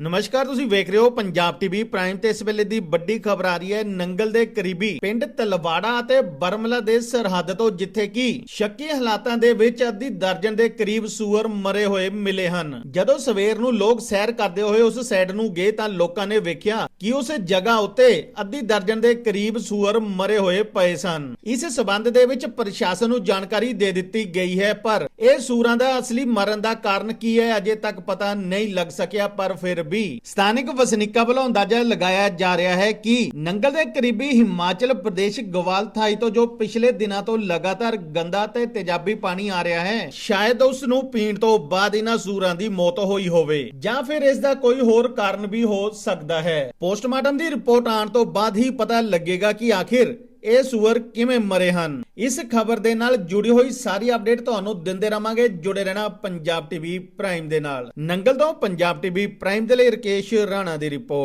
ਨਮਸਕਾਰ, ਤੁਸੀਂ ਵੇਖ ਰਹੇ ਹੋ ਪੰਜਾਬ ਟੀਵੀ ਪ੍ਰਾਈਮ ਤੇ ਇਸ ਵੇਲੇ ਦੀ ਵੱਡੀ ਖਬਰ ਆ ਰਹੀ ਹੈ ਨੰਗਲ ਦੇ ਕਰੀਬੀ ਪਿੰਡ ਤਲਵਾੜਾ ਅਤੇ ਬਰਮਲਾ ਦੇ ਸਰਹੱਦ ਤੋਂ, ਜਿੱਥੇ ਕਿ ਸ਼ੱਕੀ ਹਾਲਾਤਾਂ ਦੇ ਵਿੱਚ ਅੱਧੀ ਦਰਜਨ ਦੇ ਕਰੀਬ ਸੂਅਰ ਮਰੇ ਹੋਏ ਮਿਲੇ ਹਨ। ਜਦੋਂ ਸਵੇਰ ਨੂੰ ਲੋਕ ਸੈਰ ਕਰਦੇ ਹੋਏ ਉਸ ਸਾਈਡ ਨੂੰ ਗਏ ਤਾਂ ਲੋਕਾਂ ਨੇ ਵੇਖਿਆ ਕਿ ਉਸ ਜਗ੍ਹਾ ਉੱਤੇ ਅੱਧੀ ਦਰਜਨ ਦੇ ਕਰੀਬ ਸੂਅਰ ਮਰੇ ਹੋਏ ਪਏ ਸਨ। ਇਸ ਸਬੰਧ ਦੇ ਵਿੱਚ ਪ੍ਰਸ਼ਾਸਨ ਨੂੰ ਜਾਣਕਾਰੀ ਦੇ ਦਿੱਤੀ ਗਈ ਹੈ, ਪਰ ਇਹ ਸੂਰਾਂ ਦਾ ਅਸਲੀ ਮਰਨ ਦਾ ਕਾਰਨ ਕੀ ਹੈ, ਅਜੇ ਤੱਕ ਪਤਾ ਨਹੀਂ ਲੱਗ ਸਕਿਆ, ਪਰ ਫਿਰ ਵੀ ਸਥਾਨਕ ਵਸਨੀਕਾਂ ਵੱਲੋਂ ਅੰਦਾਜ਼ਾ ਲਗਾਇਆ ਜਾ ਰਿਹਾ ਹੈ ਕਿ ਨੰਗਲ ਦੇ ਕਰੀਬੀ ਹਿਮਾਚਲ ਪ੍ਰਦੇਸ਼ ਗਵਾਲਥਾਈ ਤੋਂ ਜੋ ਪਿਛਲੇ ਦਿਨਾਂ ਤੋਂ ਲਗਾਤਾਰ ਗੰਦਾ ਤੇ ਤੇਜ਼ਾਬੀ ਪਾਣੀ ਆ ਰਿਹਾ ਹੈ, ਸ਼ਾਇਦ ਉਸ ਨੂੰ ਪੀਣ ਤੋਂ ਬਾਅਦ ਇਹਨਾਂ ਸੂਰਾਂ ਦੀ ਮੌਤ ਹੋਈ ਹੋਵੇ ਜਾਂ ਫਿਰ ਇਸ ਦਾ ਕੋਈ ਹੋਰ ਕਾਰਨ ਵੀ ਹੋ ਸਕਦਾ ਹੈ। ਪੋਸਟਮਾਰਟਮ ਦੀ ਰਿਪੋਰਟ ਆਉਣ ਤੋਂ ਬਾਅਦ ਹੀ ਪਤਾ ਲੱਗੇਗਾ ਕਿ ਆਖਿਰ ਇਹ ਸੂਅਰ ਕਿਵੇਂ ਮਰੇ ਹਨ? ਇਸ ਖਬਰ ਦੇ ਨਾਲ ਜੁੜੀ ਹੋਈ ਸਾਰੀ ਅਪਡੇਟ ਤੁਹਾਨੂੰ ਦਿੰਦੇ ਰਵਾਂਗੇ। ਜੁੜੇ ਰਹਿਣਾ ਪੰਜਾਬ ਟੀਵੀ ਪ੍ਰਾਈਮ ਦੇ ਨਾਲ। ਨੰਗਲ ਤੋਂ ਪੰਜਾਬ ਟੀਵੀ ਪ੍ਰਾਈਮ ਦੇ ਲਈ ਰਕੇਸ਼ ਰਾਣਾ ਦੀ ਰਿਪੋਰਟ।